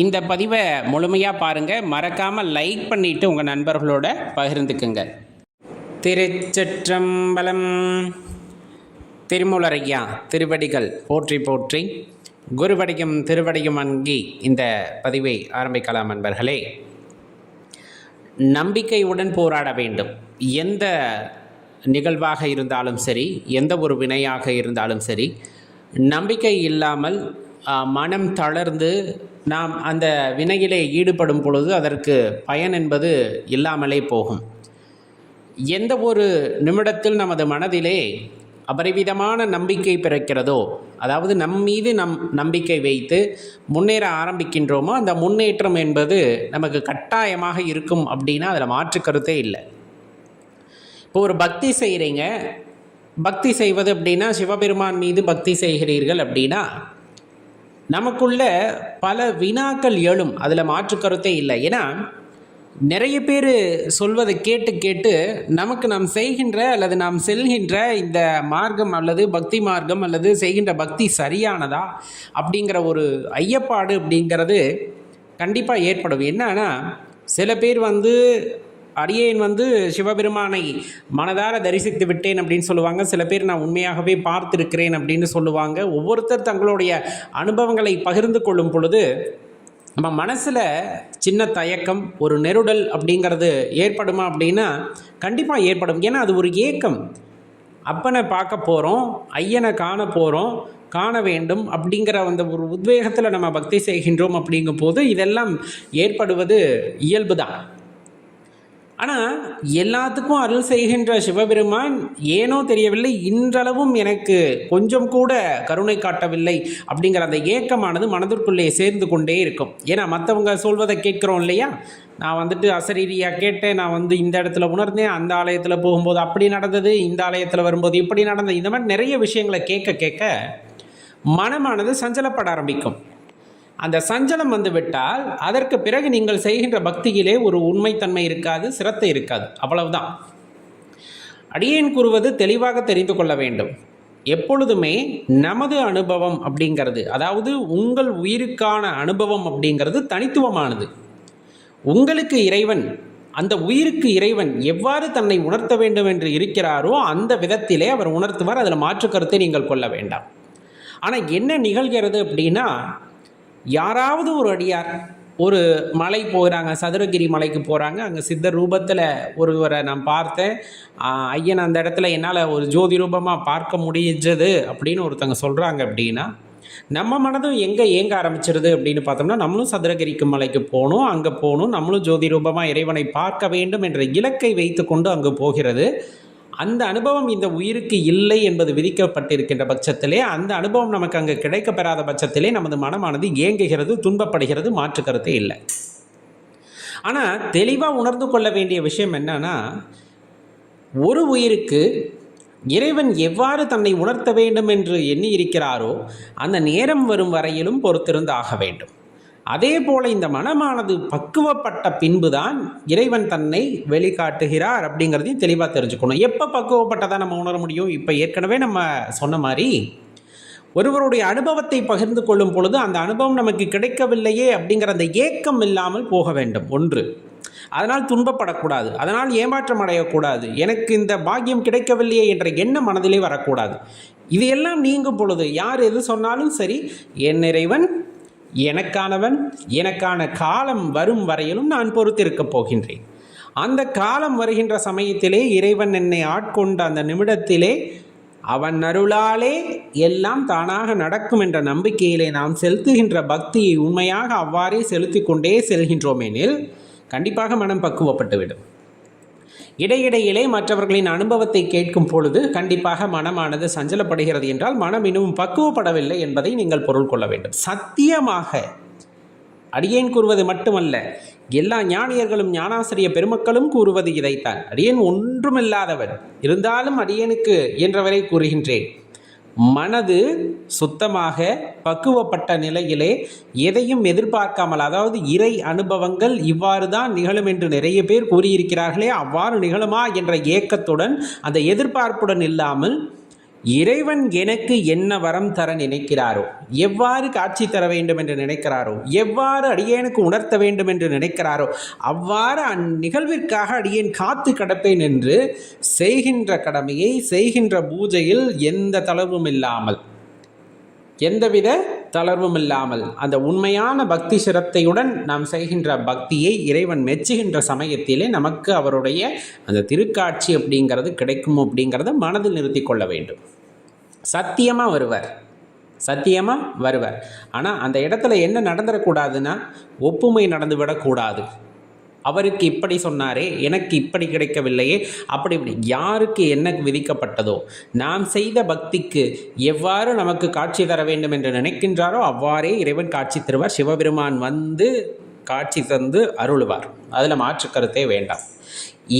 இந்த பதிவை முழுமையாக பாருங்கள் மறக்காமல் லைக் பண்ணிவிட்டு உங்கள் நண்பர்களோட பகிர்ந்துக்குங்க. திருச்சிற்றம்பலம் திருமூலரையா திருவடிகள் போற்றி போற்றி. குருவடியும் திருவடியும் அங்கி இந்த பதிவை ஆரம்பிக்கலாம் நண்பர்களே. நம்பிக்கையுடன் போராட வேண்டும். எந்த நிகழ்வாக இருந்தாலும் சரி எந்த ஒரு வினையாக இருந்தாலும் சரி நம்பிக்கை இல்லாமல் மனம் தளர்ந்து நாம் அந்த வினையிலே ஈடுபடும் பொழுது அதற்கு பயன் என்பது இல்லாமலே போகும். எந்த ஒரு நிமிடத்தில் நமது மனதிலே அபரிவிதமான நம்பிக்கை பிறக்கிறதோ அதாவது நம் மீது நம் நம்பிக்கை வைத்து முன்னேற ஆரம்பிக்கின்றோமோ அந்த முன்னேற்றம் என்பது நமக்கு கட்டாயமாக இருக்கும் அப்படின்னா அதில் மாற்று கருத்தே இல்லை. இப்போ ஒரு பக்தி செய்கிறீங்க பக்தி செய்வது அப்படின்னா சிவபெருமான் மீது பக்தி செய்கிறீர்கள் அப்படின்னா நமக்குள்ள பல வினாக்கள் எழும். அதில் மாற்று கருத்தே இல்லை. ஏன்னா நிறைய பேர் சொல்வதை கேட்டு கேட்டு நமக்கு நாம் செய்கின்ற அல்லது நாம் செல்கின்ற இந்த மார்க்கம் அல்லது பக்தி மார்க்கம் அல்லது செய்கின்ற பக்தி சரியானதா அப்படிங்கிற ஒரு ஐயப்பாடு அப்படிங்கிறது கண்டிப்பாக ஏற்படும். என்னன்னா சில பேர் வந்து அடியேன் வந்து சிவபெருமானை மனதார தரிசித்து விட்டேன் அப்படின்னு சொல்லுவாங்க. சில பேர் நான் உண்மையாகவே பார்த்திருக்கிறேன் அப்படின்னு சொல்லுவாங்க. ஒவ்வொருத்தர் தங்களுடைய அனுபவங்களை பகிர்ந்து கொள்ளும் பொழுது நம்ம மனசில் சின்ன தயக்கம் ஒரு நெருடல் அப்படிங்கிறது ஏற்படுமா அப்படின்னா கண்டிப்பாக ஏற்படும். ஏன்னா அது ஒரு ஏக்கம். அப்பனை பார்க்க போகிறோம் ஐயனை காண போகிறோம் காண வேண்டும் அப்படிங்கிற அந்த ஒரு உத்வேகத்தில் நம்ம பக்தி செய்கின்றோம் அப்படிங்கும் போது இதெல்லாம் ஏற்படுவது இயல்பு தான் ஆனால் எல்லாத்துக்கும் அருள் செய்கின்ற சிவபெருமான் ஏனோ தெரியவில்லை இன்றளவும் எனக்கு கொஞ்சம் கூட கருணை காட்டவில்லை அப்படிங்கிற அந்த ஏக்கமானது மனதிற்குள்ளே சேர்ந்து கொண்டே இருக்கும். ஏன்னா மற்றவங்க சொல்வதை கேட்குறோம் இல்லையா? நான் வந்துட்டு அசரீரியாக கேட்டேன் நான் வந்து இந்த இடத்துல உணர்ந்தேன் அந்த ஆலயத்தில் போகும்போது அப்படி நடந்தது இந்த ஆலயத்தில் வரும்போது இப்படி நடந்தது. இந்த மாதிரி நிறைய விஷயங்களை கேட்க கேட்க மனமானது சஞ்சலப்பட ஆரம்பிக்கும். அந்த சஞ்சலம் வந்துவிட்டால் அதற்கு பிறகு நீங்கள் செய்கின்ற பக்தியிலே ஒரு உண்மைத்தன்மை இருக்காது சிரத்தை இருக்காது. அவ்வளவுதான். அடியேன் கூறுவது தெளிவாக தெரிந்து கொள்ள வேண்டும். எப்பொழுதுமே நமது அனுபவம் அப்படிங்கிறது அதாவது உங்கள் உயிருக்கான அனுபவம் அப்படிங்கிறது தனித்துவமானது. உங்களுக்கு இறைவன் அந்த உயிருக்கு இறைவன் எவ்வாறு தன்னை உணர்த்த வேண்டும் என்று இருக்கிறாரோ அந்த விதத்திலே அவர் உணர்த்துவார். அதில் மாற்று கருத்தை நீங்கள் கொள்ள வேண்டாம். ஆனால் என்ன நிகழ்கிறது அப்படின்னா யாராவது ஒரு அடியார் ஒரு மலை போகிறாங்க சதுரகிரி மலைக்கு போகிறாங்க அங்கே சித்த ரூபத்தில் ஒருவரை நான் பார்த்தேன். ஐயன் அந்த இடத்துல என்னால் ஒரு ஜோதி ரூபமாக பார்க்க முடிஞ்சது அப்படின்னு ஒருத்தங்க சொல்கிறாங்க அப்படின்னா நம்ம மனதும் எங்கே ஏங்க ஆரம்பிச்சிருது அப்படின்னு பார்த்தோம்னா நம்மளும் சதுரகிரிக்கு மலைக்கு போகணும் அங்கே போகணும் நம்மளும் ஜோதி ரூபமாக இறைவனை பார்க்க வேண்டும் என்ற இலக்கை வைத்துக்கொண்டு அங்கு போகிறது. அந்த அனுபவம் இந்த உயிருக்கு இல்லை என்பது விதிக்கப்பட்டிருக்கின்ற பட்சத்திலே அந்த அனுபவம் நமக்கு அங்கு கிடைக்கப்பெறாத பட்சத்திலே நமது மனமானது ஏங்குகிறது துன்பப்படுகிறது மாற்று இல்லை. ஆனால் தெளிவாக உணர்ந்து கொள்ள வேண்டிய விஷயம் என்னன்னா ஒரு உயிருக்கு இறைவன் எவ்வாறு தன்னை உணர்த்த வேண்டும் என்று எண்ணி இருக்கிறாரோ அந்த நேரம் வரும் வரையிலும் பொறுத்திருந்து ஆக வேண்டும். அதே போல இந்த மனமானது பக்குவப்பட்ட பின்புதான் இறைவன் தன்னை வெளிக்காட்டுகிறார் அப்படிங்கிறதையும் தெளிவாக தெரிஞ்சுக்கணும். எப்போ பக்குவப்பட்டதாக நம்ம உணர முடியும்? இப்போ ஏற்கனவே நம்ம சொன்ன மாதிரி ஒருவருடைய அனுபவத்தை பகிர்ந்து கொள்ளும் பொழுது அந்த அனுபவம் நமக்கு கிடைக்கவில்லையே அப்படிங்கிற அந்த ஏக்கம் இல்லாமல் போக வேண்டும். ஒன்று. அதனால் துன்பப்படக்கூடாது. அதனால் ஏமாற்றம் அடையக்கூடாது. எனக்கு இந்த பாக்கியம் கிடைக்கவில்லையே என்ற எண்ணம் மனதிலே வரக்கூடாது. இது எல்லாம் நீங்கும் பொழுது யார் எது சொன்னாலும் சரி என் இறைவன் எனக்கானவன் எனக்கான காலம் வரும் வரையிலும் நான் பொறுத்திருக்கப் போகின்றேன். அந்த காலம் வருகின்ற சமயத்திலே இறைவன் என்னை ஆட்கொண்ட அந்த நிமிடத்திலே அவன் அருளாலே எல்லாம் தானாக நடக்கும் என்ற நம்பிக்கையிலே நாம் செலுத்துகின்ற பக்தியை உண்மையாக அவ்வாறே செலுத்தி கொண்டே செல்கின்றோமெனில் கண்டிப்பாக மனம் பக்குவப்பட்டுவிடும். இடையிடையிலே மற்றவர்களின் அனுபவத்தை கேட்கும் பொழுது கண்டிப்பாக மனமானது சஞ்சலப்படுகிறது என்றால் மனம் இன்னும் பக்குவப்படவில்லை என்பதை நீங்கள் பொருள் கொள்ள வேண்டும். சத்தியமாக அடியேன் கூறுவது மட்டுமல்ல எல்லா ஞானியர்களும் ஞானாசிரிய பெருமக்களும் கூறுவது இதைத்தான். அடியேன் ஒன்றுமில்லாதவன். இருந்தாலும் அடியேனுக்கு என்றவரை கூறுகின்றேன். மனது சுத்தமாக பக்குவப்பட்ட நிலையிலே எதையும் எதிர்பார்க்காமல் அதாவது இறை அனுபவங்கள் இவ்வாறு தான் நிகழும் என்று நிறைய பேர் கூறியிருக்கிறார்களே அவ்வாறு நிகழுமா என்ற ஏக்கத்துடன் அந்த எதிர்பார்ப்புடன் இல்லாமல் இறைவன் எனக்கு என்ன வரம் தர நினைக்கிறாரோ எவ்வாறு காட்சி தர வேண்டும் என்று நினைக்கிறாரோ எவ்வாறு அடியேனுக்கு உணர்த்த வேண்டும் என்று நினைக்கிறாரோ அவ்வாறு அந்நிகழ்விற்காக அடியேன் காத்து கடப்பேன் என்று செய்கின்ற கடமையை செய்கின்ற பூஜையில் எந்த தளர்வும் இல்லாமல் எந்தவித தளர்வும் இல்லாமல் அந்த உண்மையான பக்தி சிரத்தையுடன் நாம் செய்கின்ற பக்தியை இறைவன் மெச்சுகின்ற சமயத்திலே நமக்கு அவருடைய அந்த திருக்காட்சி அப்படிங்கிறது கிடைக்கும் அப்படிங்கிறத மனதில் நிறுத்தி கொள்ள வேண்டும். சத்தியமாக வருவர். சத்தியமாக வருவர். ஆனால் அந்த இடத்துல என்ன நடந்துடக்கூடாதுன்னா ஒப்புமை நடந்து விடக்கூடாது அவருக்கு இப்படி சொன்னாரே எனக்கு இப்படி கிடைக்கவில்லையே அப்படி இப்படி. யாருக்கு என்ன விதிக்கப்பட்டதோ நாம் செய்த பக்திக்கு எவ்வாறு நமக்கு காட்சி தர வேண்டும் என்று நினைக்கின்றாரோ அவ்வாறே இறைவன் காட்சி தருவார். சிவபெருமான் வந்து காட்சி தந்து அருளுவார். அதில் மாற்று கருத்தே வேண்டாம்.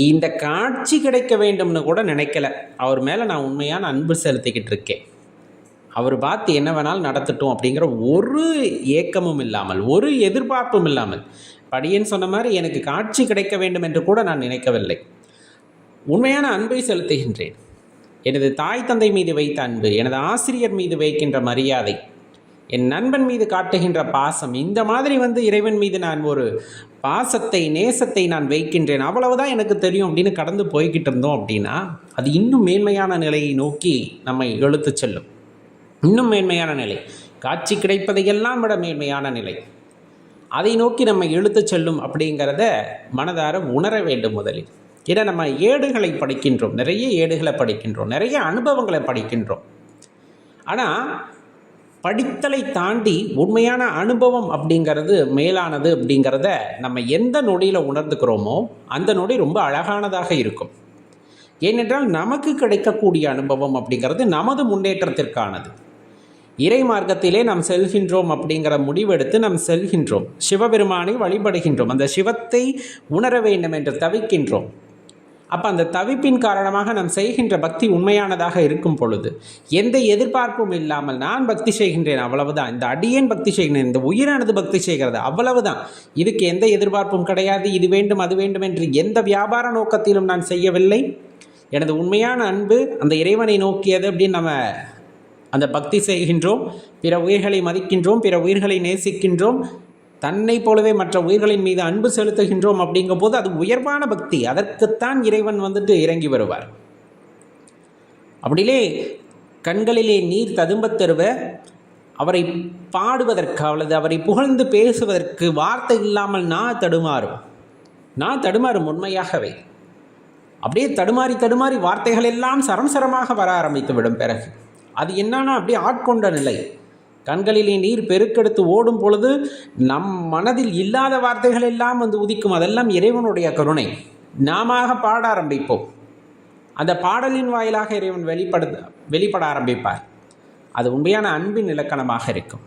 இந்த காட்சி கிடைக்க வேண்டும்னு கூட நினைக்கல. அவர் மேலே நான் உண்மையான அன்பு செலுத்திக்கிட்டு இருக்கேன். அவர் பார்த்து என்ன வேணாலும் நடத்தட்டும் அப்படிங்கிற ஒரு ஏக்கமும் இல்லாமல் ஒரு எதிர்பார்ப்பும் இல்லாமல் படியன் சொன்ன மாதிரி எனக்கு காட்சி கிடைக்க வேண்டும் என்று கூட நான் நினைக்கவில்லை. உண்மையான அன்பை செலுத்துகின்றேன். எனது தாய் தந்தை மீது வைத்த அன்பு எனது ஆசிரியர் மீது வைக்கின்ற மரியாதை என் நண்பன் மீது காட்டுகின்ற பாசம் இந்த மாதிரி வந்து இறைவன் மீது நான் ஒரு பாசத்தை நேசத்தை நான் வைக்கின்றேன். அவ்வளவுதான் எனக்கு தெரியும் அப்படின்னு கடந்து போய்கிட்டு இருந்தோம் அப்படின்னா அது இன்னும் மேன்மையான நிலையை நோக்கி நம்மை இழுத்து செல்லும். இன்னும் மேன்மையான நிலை. காட்சி கிடைப்பதையெல்லாம் விட மேன்மையான நிலை. அதை நோக்கி நம்ம இழுத்து செல்லும் அப்படிங்கிறத மனதார உணர வேண்டும் முதலில். ஏன்னா நம்ம ஏடுகளை படிக்கின்றோம். நிறைய ஏடுகளை படிக்கின்றோம். நிறைய அனுபவங்களை படிக்கின்றோம். ஆனால் படித்தலை தாண்டி உண்மையான அனுபவம் அப்படிங்கிறது மேலானது அப்படிங்கிறத நம்ம எந்த நொடியில் உணர்ந்துக்கிறோமோ அந்த நொடி ரொம்ப அழகானதாக இருக்கும். ஏனென்றால் நமக்கு கிடைக்கக்கூடிய அனுபவம் அப்படிங்கிறது நமது முன்னேற்றத்திற்கானது. இறை மார்க்கத்திலே நாம் செல்கின்றோம் அப்படிங்கிற முடிவெடுத்து நாம் செல்கின்றோம். சிவபெருமானை வழிபடுகின்றோம். அந்த சிவத்தை உணர வேண்டும் என்று தவிக்கின்றோம். அப்போ அந்த தவிப்பின் காரணமாக நாம் செய்கின்ற பக்தி உண்மையானதாக இருக்கும் பொழுது எந்த எதிர்பார்ப்பும் இல்லாமல் நான் பக்தி செய்கின்றேன் அவ்வளவுதான். இந்த அடியேன் பக்தி செய்கின்றேன். இந்த உயிரானது பக்தி செய்கிறது அவ்வளவுதான். இதுக்கு எந்த எதிர்பார்ப்பும் கிடையாது. இது வேண்டும் அது வேண்டும் என்று எந்த வியாபார நோக்கத்திலும் நான் செய்யவில்லை. எனது உண்மையான அன்பு அந்த இறைவனை நோக்கியது அப்படின்னு நம்ம அந்த பக்தி செய்கின்றோம் பிற உயிர்களை மதிக்கின்றோம் பிற உயிர்களை நேசிக்கின்றோம் தன்னை போலவே மற்ற உயிர்களின் மீது அன்பு செலுத்துகின்றோம் அப்படிங்கும் போது அது உயர்வான பக்தி. அதற்குத்தான் இறைவன் வந்துட்டு இறங்கி வருவார். அப்படிலே கண்களிலே நீர் ததும்பத் தருவ அவரை பாடுவதற்கு அவளது அவரை புகழ்ந்து பேசுவதற்கு வார்த்தை இல்லாமல் நான் தடுமாறும். நான் தடுமாறும் உண்மையாகவே. அப்படியே தடுமாறி தடுமாறி வார்த்தைகள் எல்லாம் சரம் சரமாக வர ஆரம்பித்து விடும் பிறகு. அது என்னன்னா அப்படியே ஆட்கொண்ட நிலை. கண்களிலே நீர் பெருக்கெடுத்து ஓடும் பொழுது நம் மனதில் இல்லாத வார்த்தைகள் எல்லாம் வந்து உதிக்கும். அதெல்லாம் இறைவனுடைய கருணை. நாம பாட ஆரம்பிப்போம். அந்த பாடலின் வாயிலாக இறைவன் வெளிப்படு வெளிப்பட ஆரம்பிப்பார். அது உண்மையான அன்பின் இலக்கணமாக இருக்கும்.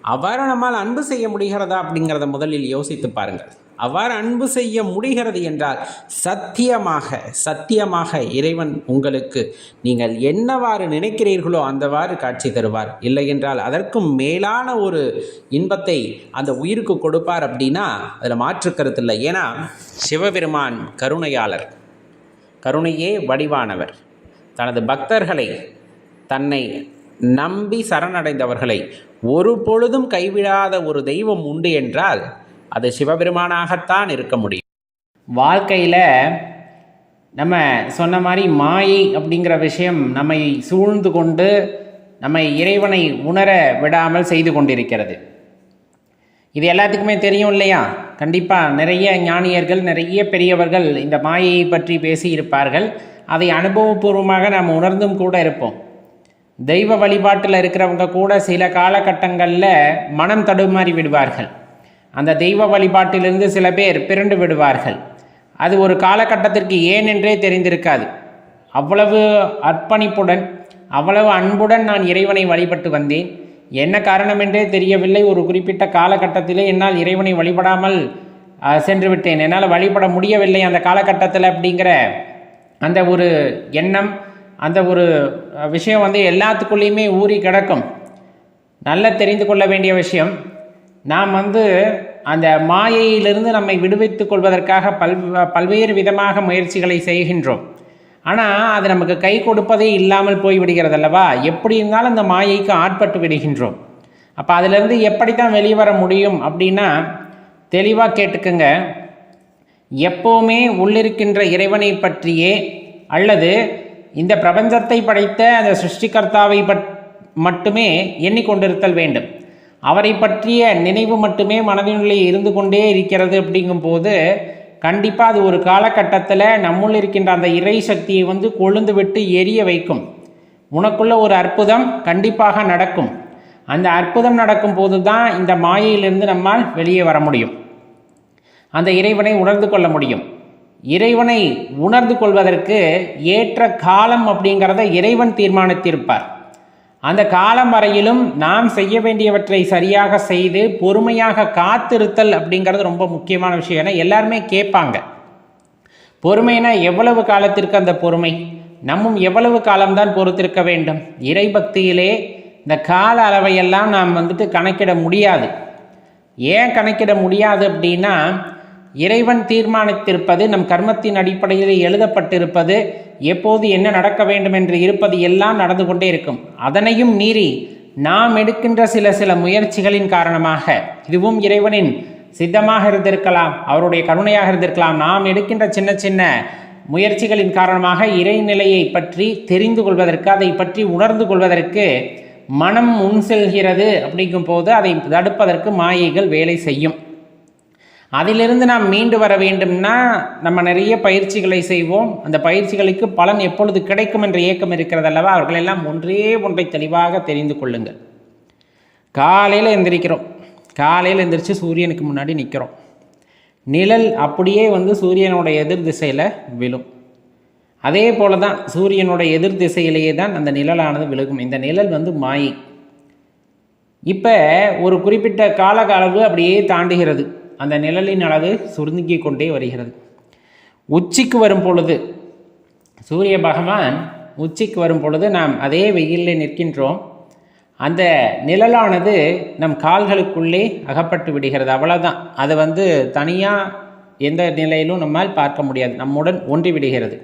அவ்வாறு நம்மால் அன்பு செய்ய முடிகிறதா அப்படிங்கிறத முதலில் யோசித்து பாருங்கள். அவ்வாறு அன்பு செய்ய முடிகிறது என்றால் சத்தியமாக சத்தியமாக இறைவன் உங்களுக்கு நீங்கள் என்னவாறு நினைக்கிறீர்களோ அந்தவாறு காட்சி தருவார். இல்லை என்றால் அதற்கும் மேலான ஒரு இன்பத்தை அந்த உயிருக்கு கொடுப்பார் அப்படின்னா அதில் மாற்று கருத்தில்லை ஏன்னா சிவபெருமான் கருணையாளர் கருணையே வடிவானவர். தனது பக்தர்களை தன்னை நம்பி சரணடைந்தவர்களை ஒரு பொழுதும் கைவிடாத ஒரு தெய்வம் உண்டு என்றால் அது சிவபெருமானாகத்தான் இருக்க முடியும். வாழ்க்கையில் நம்ம சொன்ன மாதிரி மாயை அப்படிங்கிற விஷயம் நம்மை சூழ்ந்து கொண்டு நம்மை இறைவனை உணர விடாமல் செய்து கொண்டிருக்கிறது. இது எல்லாத்துக்குமே தெரியும் இல்லையா? கண்டிப்பாக நிறைய ஞானியர்கள் நிறைய பெரியவர்கள் இந்த மாயையை பற்றி பேசி இருப்பார்கள் அதை அனுபவபூர்வமாக நாம் உணர்ந்தும் கூட இருப்போம். தெய்வ வழிபாட்டில் இருக்கிறவங்க கூட சில காலகட்டங்களில் மனம் தடுமாறி விடுவார்கள். அந்த தெய்வ வழிபாட்டிலிருந்து சில பேர் பிறண்டு விடுவார்கள். அது ஒரு காலகட்டத்திற்கு ஏன் என்றே தெரிந்திருக்காது. அவ்வளவு அர்ப்பணிப்புடன் அவ்வளவு அன்புடன் நான் இறைவனை வழிபட்டு வந்தேன். என்ன காரணம் என்றே தெரியவில்லை. ஒரு குறிப்பிட்ட காலகட்டத்திலே என்னால் இறைவனை வழிபடாமல் சென்று விட்டேன். என்னால் வழிபட முடியவில்லை அந்த காலகட்டத்தில் அப்படிங்கிற அந்த ஒரு எண்ணம் அந்த ஒரு விஷயம் வந்து எல்லாத்துக்குள்ளேயுமே ஊறி கிடக்கும். நல்ல தெரிந்து கொள்ள வேண்டிய விஷயம் நாம் வந்து அந்த மாயையிலிருந்து நம்மை விடுவித்துக் கொள்வதற்காக பல் பல்வேறு விதமாக முயற்சிகளை செய்கின்றோம். ஆனால் அது நமக்கு கை கொடுப்பதே இல்லாமல் போய்விடுகிறது அல்லவா எப்படி இருந்தாலும் அந்த மாயைக்கு ஆட்பட்டு விடுகின்றோம். அப்போ அதிலிருந்து எப்படி தான் வெளிவர முடியும் அப்படின்னா தெளிவாக கேட்டுக்கங்க. எப்போவுமே உள்ளிருக்கின்ற இறைவனை பற்றியே அல்லது இந்த பிரபஞ்சத்தை படைத்த அந்த சிருஷ்டிகர்த்தாவை பட் மட்டுமே எண்ணிக்கொண்டிருத்தல் வேண்டும். அவரை பற்றிய நினைவு மட்டுமே மனதினுள்ளே இருந்து கொண்டே இருக்கிறது அப்படிங்கும்போது கண்டிப்பாக அது ஒரு காலகட்டத்தில் நம்முள் இருக்கின்ற அந்த இறை சக்தியை வந்து கொழுந்து விட்டு எரிய வைக்கும். உனக்குள்ள ஒரு அற்புதம் கண்டிப்பாக நடக்கும். அந்த அற்புதம் நடக்கும் போது தான் இந்த மாயையிலிருந்து நம்மால் வெளியே வர முடியும். அந்த இறைவனை உணர்ந்து கொள்ள முடியும். இறைவனை உணர்ந்து கொள்வதற்கு ஏற்ற காலம் அப்படிங்கிறத இறைவன் தீர்மானித்திருப்பார். அந்த காலம் வரையிலும் நாம் செய்ய வேண்டியவற்றை சரியாக செய்து பொறுமையாக காத்திருத்தல் அப்படிங்கிறது ரொம்ப முக்கியமான விஷயம். ஏன்னா எல்லாருமே கேட்பாங்க. பொறுமைனா எவ்வளவு காலத்திற்கு அந்த பொறுமை? நம்மும் எவ்வளவு காலம்தான் பொறுத்திருக்க வேண்டும்? இறைபக்தியிலே இந்த கால அளவையெல்லாம் நாம் வந்துட்டு கணக்கிட முடியாது. ஏன் கணக்கிட முடியாது அப்படின்னா இறைவன் தீர்மானித்திருப்பது நம் கர்மத்தின் அடிப்படையில் எழுதப்பட்டிருப்பது எப்போது என்ன நடக்க வேண்டும் என்று இருப்பது எல்லாம் நடந்து கொண்டே இருக்கும். அதனையும் மீறி நாம் எடுக்கின்ற சில சில முயற்சிகளின் காரணமாக இதுவும் இறைவனின் சித்தமாக இருந்திருக்கலாம் அவருடைய கருணையாக இருந்திருக்கலாம். நாம் எடுக்கின்ற சின்ன சின்ன முயற்சிகளின் காரணமாக இறைநிலையை பற்றி தெரிந்து கொள்வதற்கு அதை பற்றி உணர்ந்து கொள்வதற்கு மனம் முன் செல்கிறது. அப்படிங்கும் போது அதை தடுப்பதற்கு மாயைகள் வேலை செய்யும். அதிலிருந்து நாம் மீண்டு வர வேண்டும்னா நம்ம நிறைய பயிற்சிகளை செய்வோம். அந்த பயிற்சிகளுக்கு பலன் எப்பொழுது கிடைக்கும் என்ற இயக்கம் இருக்கிறது அல்லவா? அவர்களெல்லாம் ஒன்றே ஒன்றை தெளிவாக தெரிந்து கொள்ளுங்கள். காலையில் எந்திரிக்கிறோம். காலையில் எந்திரிச்சு சூரியனுக்கு முன்னாடி நிற்கிறோம் நிழல் அப்படியே வந்து சூரியனோட எதிர் திசையில் விழும். அதே போல தான் சூரியனோட எதிர் திசையிலேயே தான் அந்த நிழலானது விழுகும். இந்த நிழல் வந்து மாயை. இப்போ ஒரு குறிப்பிட்ட கால அளவு அப்படியே தாண்டுகிறது. அந்த நிழலின் அளவு சுருங்கி கொண்டே வருகிறது. உச்சிக்கு வரும் பொழுது சூரிய பகவான் உச்சிக்கு வரும் பொழுது நாம் அதே வெயிலில் நிற்கின்றோம். அந்த நிழலானது நம் கால்களுக்குள்ளே அகப்பட்டு விடுகிறது. அவ்வளோதான் அது வந்து தனியாக எந்த நிலையிலும் நம்மால் பார்க்க முடியாது. நம்முடன் ஒன்றி விடுகிறது.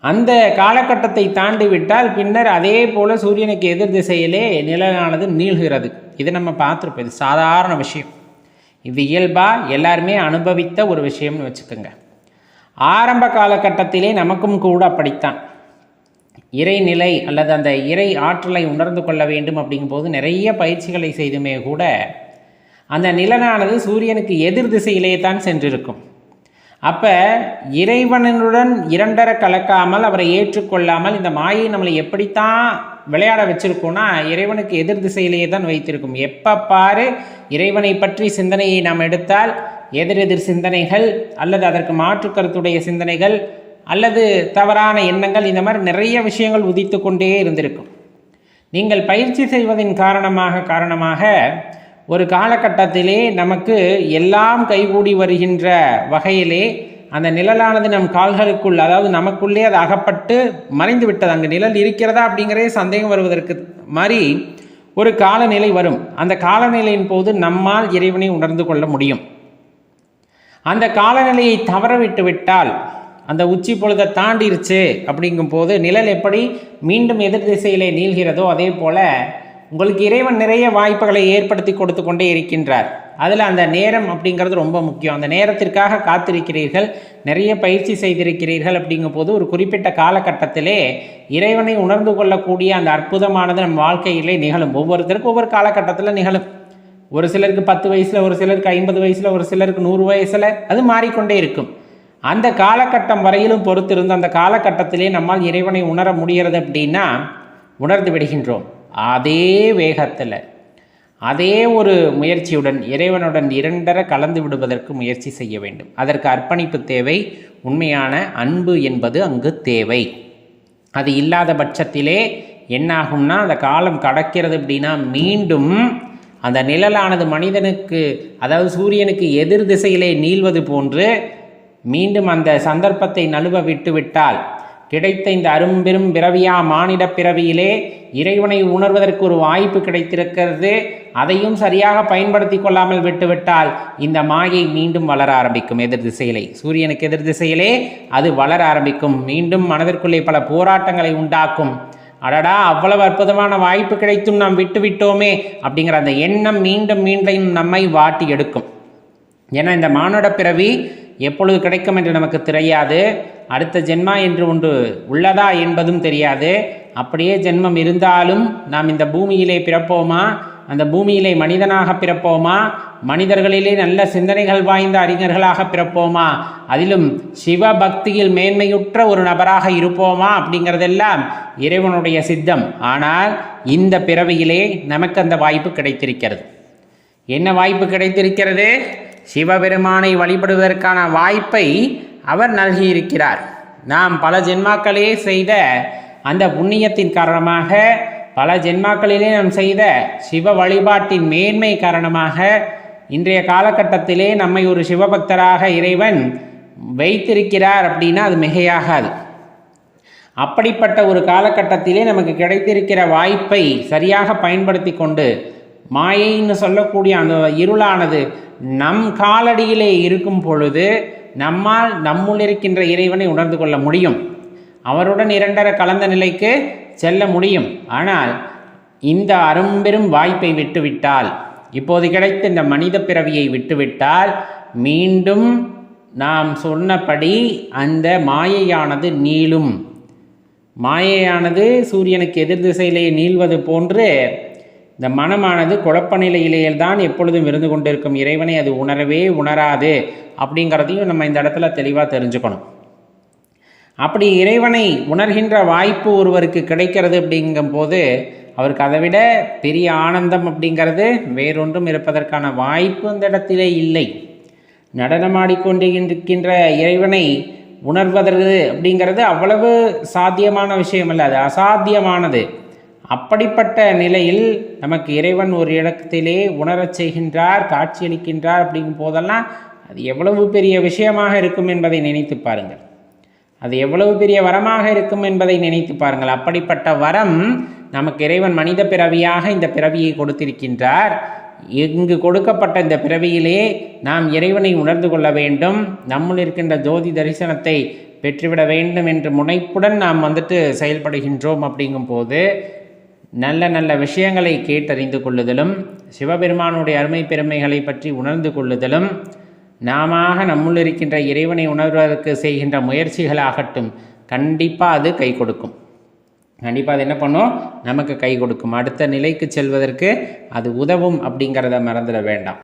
அந்த காலகட்டத்தை தாண்டி விட்டால் பின்னர் அதே போல் சூரியனுக்கு எதிர் திசையிலே நிழலானது நீள்கிறது. இதை நம்ம பார்த்துருப்போம். இது சாதாரண விஷயம். இது இயல்பாக எல்லாருமே அனுபவித்த ஒரு விஷயம்னு வச்சுக்கோங்க. ஆரம்ப காலகட்டத்திலே நமக்கும் கூட அப்படித்தான். இறைநிலை அல்லது அந்த இறை ஆற்றலை உணர்ந்து கொள்ள வேண்டும் அப்படிங்கும்போது நிறைய பயிற்சிகளை செய்துமே கூட அந்த நிலனானது சூரியனுக்கு எதிர் திசையிலே தான் சென்றிருக்கும். அப்போ இறைவனுடன் இரண்டரை கலக்காமல் அவரை ஏற்றுக்கொள்ளாமல் இந்த மாயை நம்மளை எப்படித்தான் விளையாட வச்சிருக்கோம்னா இறைவனுக்கு எதிர் திசையிலேயே தான் வைத்திருக்கும். எப்போ பாரு இறைவனை பற்றி சிந்தனையை நாம் எடுத்தால் எதிரெதிர் சிந்தனைகள் அல்லது அதற்கு மாற்று கருத்துடைய சிந்தனைகள் அல்லது தவறான எண்ணங்கள் இந்த மாதிரி நிறைய விஷயங்கள் உதித்து கொண்டே இருந்திருக்கும். நீங்கள் பயிற்சி செய்வதின் காரணமாக காரணமாக ஒரு காலகட்டத்திலே நமக்கு எல்லாம் கைகூடி வருகின்ற வகையிலே அந்த நிழலானது நம் கால்களுக்குள் அதாவது நமக்குள்ளே அது அகப்பட்டு மறைந்து விட்டது. அங்கே நிழல் இருக்கிறதா அப்படிங்கிறதே சந்தேகம் வருவதற்கு மாதிரி ஒரு காலநிலை வரும். அந்த காலநிலையின் போது நம்மால் இறைவனை உணர்ந்து கொள்ள முடியும். அந்த காலநிலையை தவற விட்டு விட்டால் அந்த உச்சி பொழுதை தாண்டிருச்சு அப்படிங்கும் போது நிழல் எப்படி மீண்டும் எதிர் திசையிலே நீள்கிறதோ அதே போல் உங்களுக்கு இறைவன் நிறைய வாய்ப்புகளை ஏற்படுத்தி கொடுத்து கொண்டே இருக்கின்றார். அதில் அந்த நேரம் அப்படிங்கிறது ரொம்ப முக்கியம். அந்த நேரத்திற்காக காத்திருக்கிறீர்கள் நிறைய பயிற்சி செய்திருக்கிறீர்கள் அப்படிங்கும் போது ஒரு குறிப்பிட்ட காலகட்டத்திலே இறைவனை உணர்ந்து கொள்ளக்கூடிய அந்த அற்புதமானது நம் வாழ்க்கையிலே நிகழும். ஒவ்வொருத்தருக்கும் ஒவ்வொரு காலகட்டத்தில் நிகழும். ஒரு சிலருக்கு பத்து வயசில் ஒரு சிலருக்கு ஐம்பது வயசில் ஒரு சிலருக்கு நூறு வயசில் அது மாறிக்கொண்டே இருக்கும். அந்த காலகட்டம் வரையிலும் பொறுத்திருந்து அந்த காலகட்டத்திலே நம்மால் இறைவனை உணர முடிகிறது அப்படின்னா உணர்ந்து விடுகின்றோம். அதே வேகத்தில் அதே ஒரு முயற்சியுடன் இறைவனுடன் இரண்டர கலந்து விடுவதற்கு முயற்சி செய்ய வேண்டும். அதற்கு அர்ப்பணிப்பு தேவை உண்மையான அன்பு என்பது அங்கு தேவை. அது இல்லாத பட்சத்திலே என்னாகும்னா அந்த காலம் கடக்கிறது அப்படின்னா மீண்டும் அந்த நிழலானது மனிதனுக்கு அதாவது சூரியனுக்கு எதிர் திசையிலே நீள்வது போன்று மீண்டும் அந்த சந்தர்ப்பத்தை நழுவ விட்டுவிட்டால் கிடைத்த இந்த அரும்பெரும் பிறவியா மானிட பிறவியிலே இறைவனை உணர்வதற்கு ஒரு வாய்ப்பு கிடைத்திருக்கிறது. அதையும் சரியாக பயன்படுத்தி கொள்ளாமல் விட்டுவிட்டால் இந்த மாயை மீண்டும் வளர ஆரம்பிக்கும் எதிர் திசையிலே. சூரியனுக்கு எதிர் திசையிலே அது வளர ஆரம்பிக்கும். மீண்டும் மனதிற்குள்ளே பல போராட்டங்களை உண்டாக்கும். அடடா அவ்வளவு அற்புதமான வாய்ப்பு கிடைத்தும் நாம் விட்டுவிட்டோமே அப்படிங்கிற அந்த எண்ணம் மீண்டும் மீண்டும் நம்மை வாட்டி எடுக்கும். ஏன்னா இந்த மானுட பிறவி எப்பொழுது கிடைக்கும் என்று நமக்கு தெரியாது. அடுத்த ஜென்மா என்று ஒன்று உள்ளதா என்பதும் தெரியாது. அப்படியே ஜென்மம் இருந்தாலும் நாம் இந்த பூமியிலே பிறப்போமா? அந்த பூமியிலே மனிதனாக பிறப்போமா? மனிதர்களிலே நல்ல சிந்தனைகள் வாய்ந்த அறிஞர்களாக பிறப்போமா? அதிலும் சிவ பக்தியில் மேன்மையுற்ற ஒரு நபராக இருப்போமா? அப்படிங்கிறதெல்லாம் இறைவனுடைய சித்தம். ஆனால் இந்த பிறவியிலே நமக்கு அந்த வாய்ப்பு கிடைத்திருக்கிறது. என்ன வாய்ப்பு கிடைத்திருக்கிறது? சிவபெருமானை வழிபடுவதற்கான வாய்ப்பை அவர் நல்கியிருக்கிறார். நாம் பல ஜென்மாக்களே செய்த அந்த புண்ணியத்தின் காரணமாக பல ஜென்மாக்களிலே நாம் செய்த சிவ வழிபாட்டின் மேன்மை காரணமாக இன்றைய காலகட்டத்திலே நம்மை ஒரு சிவபக்தராக இறைவன் வைத்திருக்கிறார் அப்படின்னா அது மிகையாகாது. அப்படிப்பட்ட ஒரு காலகட்டத்திலே நமக்கு கிடைத்திருக்கிற வாய்ப்பை சரியாக பயன்படுத்தி கொண்டு மாயைன்னு சொல்லக்கூடிய அந்த இருளானது நம் காலடியிலே இருக்கும் பொழுது நம்மால் நம்முள் இருக்கின்ற இறைவனை உணர்ந்து கொள்ள முடியும். அவருடன் இரண்டர கலந்த நிலைக்கு செல்ல முடியும். ஆனால் இந்த அரும்பெரும் வாய்ப்பை விட்டுவிட்டால் இப்போது கிடைத்த இந்த மனித பிறவியை விட்டுவிட்டால் மீண்டும் நாம் சொன்னபடி அந்த மாயையானது நீளும். மாயையானது சூரியனுக்கு எதிர் திசையிலே நீள்வது போன்று இந்த மனமானது குழப்ப நிலையிலேயேதான் எப்பொழுதும் இருந்து கொண்டிருக்கும் இறைவனை அது உணரவே உணராது அப்படிங்கிறதையும் நம்ம இந்த இடத்துல தெளிவாக தெரிஞ்சுக்கணும். அப்படி இறைவனை உணர்கின்ற வாய்ப்பு ஒருவருக்கு கிடைக்கிறது அப்படிங்கும்போது அவருக்கு அதை விட பெரிய ஆனந்தம் அப்படிங்கிறது வேறொன்றும் இருப்பதற்கான வாய்ப்பு அந்த இடத்திலே இல்லை. நடனமாடிக்கொண்டிருக்கின்ற இறைவனை உணர்வதற்கு அப்படிங்கிறது அவ்வளவு சாத்தியமான விஷயம் அல்ல அது அசாத்தியமானது. அப்படிப்பட்ட நிலையில் நமக்கு இறைவன் ஒரு இடத்திலே உணரச் செய்கின்றார் காட்சியளிக்கின்றார் அப்படிங்கும் போதெல்லாம் அது எவ்வளவு பெரிய விஷயமாக இருக்கும் என்பதை நினைத்து பாருங்கள். அது எவ்வளவு பெரிய வரமாக இருக்கும் என்பதை நினைத்து பாருங்கள். அப்படிப்பட்ட வரம் நமக்கு இறைவன் மனித பிறவியாக இந்த பிறவியை கொடுத்திருக்கின்றார். இங்கு கொடுக்கப்பட்ட இந்த பிறவியிலே நாம் இறைவனை உணர்ந்து கொள்ள வேண்டும். நம்முள் இருக்கின்ற ஜோதி தரிசனத்தை பெற்றுவிட வேண்டும் என்று முனைப்புடன் நாம் வந்துட்டு செயல்படுகின்றோம் அப்படிங்கும்போது நல்ல நல்ல விஷயங்களை கேட்டறிந்து கொள்ளுதலும் சிவபெருமானுடைய அருமை பெருமைகளை பற்றி உணர்ந்து கொள்ளுதலும் நாம நம்முள் இருக்கின்ற இறைவனை உணர்வதற்கு செய்கின்ற முயற்சிகளாகட்டும் கண்டிப்பாக அது கை கொடுக்கும். கண்டிப்பாக அது என்ன பண்ணும்? நமக்கு கை கொடுக்கும். அடுத்த நிலைக்கு செல்வதற்கு அது உதவும் அப்படிங்கிறத மறந்துட வேண்டாம்.